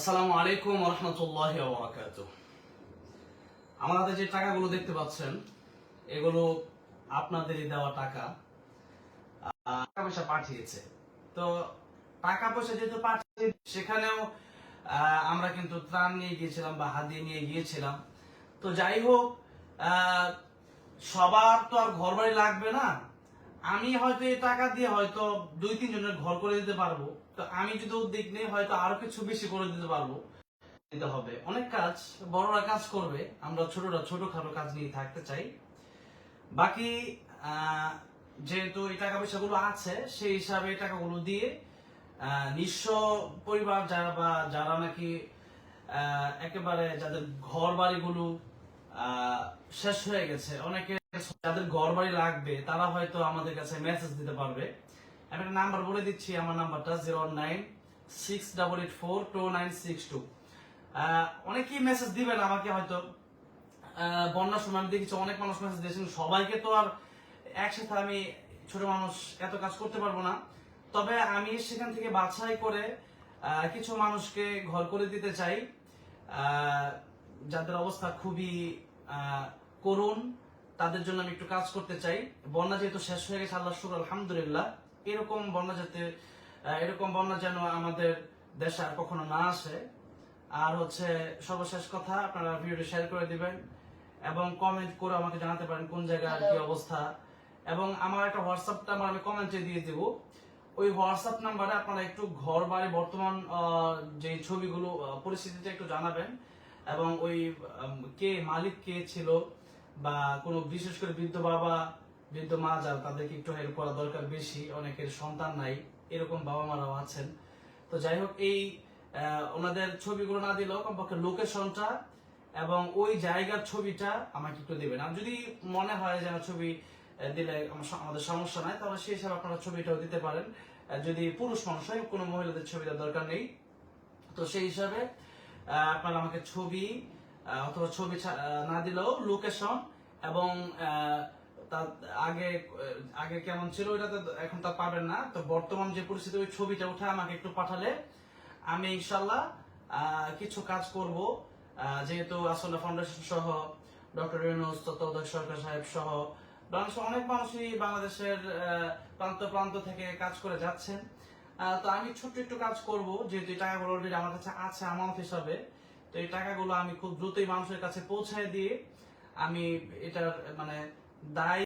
আসসালামু আলাইকুম রহমতুল্লাহ বরাকাত আমার হাতে যে টাকাগুলো দেখতে পাচ্ছেন, এগুলো আপনাদেরই দেওয়া টাকা। টাকা পয়সা পাঠিয়েছে। তো টাকা পয়সা যেহেতু পাঠিয়ে সেখানেও আমরা কিন্তু ত্রাণ নিয়ে গিয়েছিলাম বা হাতিয়ে নিয়ে গিয়েছিলাম। তো যাই হোক সবার তো আর ঘর বাড়ি লাগবে না। আমি হয়তো এই টাকা দিয়ে হয়তো দুই তিন জনের ঘর করে দিতে পারব। তো আমি যদি উদ্যোগ নিই হয়তো আরও কিছু বেশি করে দিতে পারব। দিতে হবে। অনেক কাজ বড়রা কাজ করবে। আমরা ছোটরা ছোটখাটো কাজ নিয়ে থাকতে চাই। বাকি যেহেতু এই টাকা পয়সাগুলো আছে সেই হিসাবে এই টাকাগুলো দিয়ে আহ, নিঃস্ব পরিবার যারা বা যারা নাকি একেবারে যাদের ঘর বাড়িগুলো শেষ হয়ে গেছে অনেকে যাদের ঘর বাড়ি লাগবে, তারা হয়তো আমাদের কাছে মেসেজ দিতে পারবে। আমি একটা নাম্বার বলে দিচ্ছি, আমার নাম্বারটা zero nine six double eight four two nine six two অনেকেই মেসেজ দিবেন আমাকে হয়তো। বন্যার সময় আমি দেখেছি অনেক মানুষ মেসেজ দিয়েছেন। সবাইকে তো আর একসাথে আমি ছোট মানুষ এত কাজ করতে পারব না। তবে আমি সেখান থেকে বাছাই করে কিছু মানুষকে ঘর করে দিতে চাই। যাদের অবস্থা খুবই করুণ। তাদের জন্য আমি একটু কাজ করতে চাই। বন্যা যেহেতু শেষ হয়ে গেছে আল্লাহ শুক্র আলহামদুলিল্লাহ। এরকম বন্যা যাতে এরকম বন্যা যেন আমাদের দেশে আর কখনো না আসে। আর হচ্ছে সর্বশেষ কথা আপনারা ভিডিওটি শেয়ার করে দিবেন এবং কমেন্ট করে আমাকে জানাতে পারেন কোন জায়গায় আর কি অবস্থা। এবং আমার একটা হোয়াটসঅ্যাপ নাম্বার আমি কমেন্টে দিয়ে দিব। ওই হোয়াটসঅ্যাপ নাম্বারে আপনারা একটু ঘর বাড়ি বর্তমান যে ছবিগুলো আহ, পরিস্থিতিটা একটু জানাবেন। এবং ওই কে মালিক কে ছিল বা কোনো বিশেষ করে বৃদ্ধ বাবা, বৃদ্ধ মা যারা, তাদেরকে একটু হেল্প করা দরকার বেশি, অনেকের সন্তান নাই, এরকম বাবা মারাও আছেন। তো যাই হোক, এই ওনাদের ছবিগুলো না দিলেও কমপক্ষে লোকেশনটা এবং ওই জায়গার ছবিটা আমাকে একটু দেবেন। আর যদি মনে হয় যে ছবি দিলে আমাদের সমস্যা নাই, তাহলে সেই হিসাবে আপনারা ছবিটাও দিতে পারেন। যদি পুরুষ মানুষ হয়, কোনো মহিলাদের ছবি দেওয়ার দরকার নেই। তো সেই হিসাবে আপনারা আমাকে ছবি অথবা ছবি না দিলেও লোকেশন এবং তার আগে আগে কেমন ছিল ওইটা তো এখন তা পাবেন না। তো বর্তমান যে পরিস্থিতি, ওই ছবিটা উঠে আমাকে একটু পাঠালে। আমি ইনশাল্লাহ কিছু কাজ করব। যেহেতু আসলে ফাউন্ডেশন সহ ডক্টর ইউনুস, তত্ত্বাবধায়ক সরকার সাহেব সহ বাংলাদেশের অনেক মানুষই বাংলাদেশের প্রান্ত প্রান্ত থেকে কাজ করে যাচ্ছেন। তো আমি ছোট্ট একটু কাজ করব, যেহেতু টাকাগুলো অলরেডি আমার কাছে আছে আমানত হিসাবে। তো এই টাকাগুলো আমি খুব দ্রুতই মানুষের কাছে পৌঁছায় দিয়ে আমি এটার মানে দায়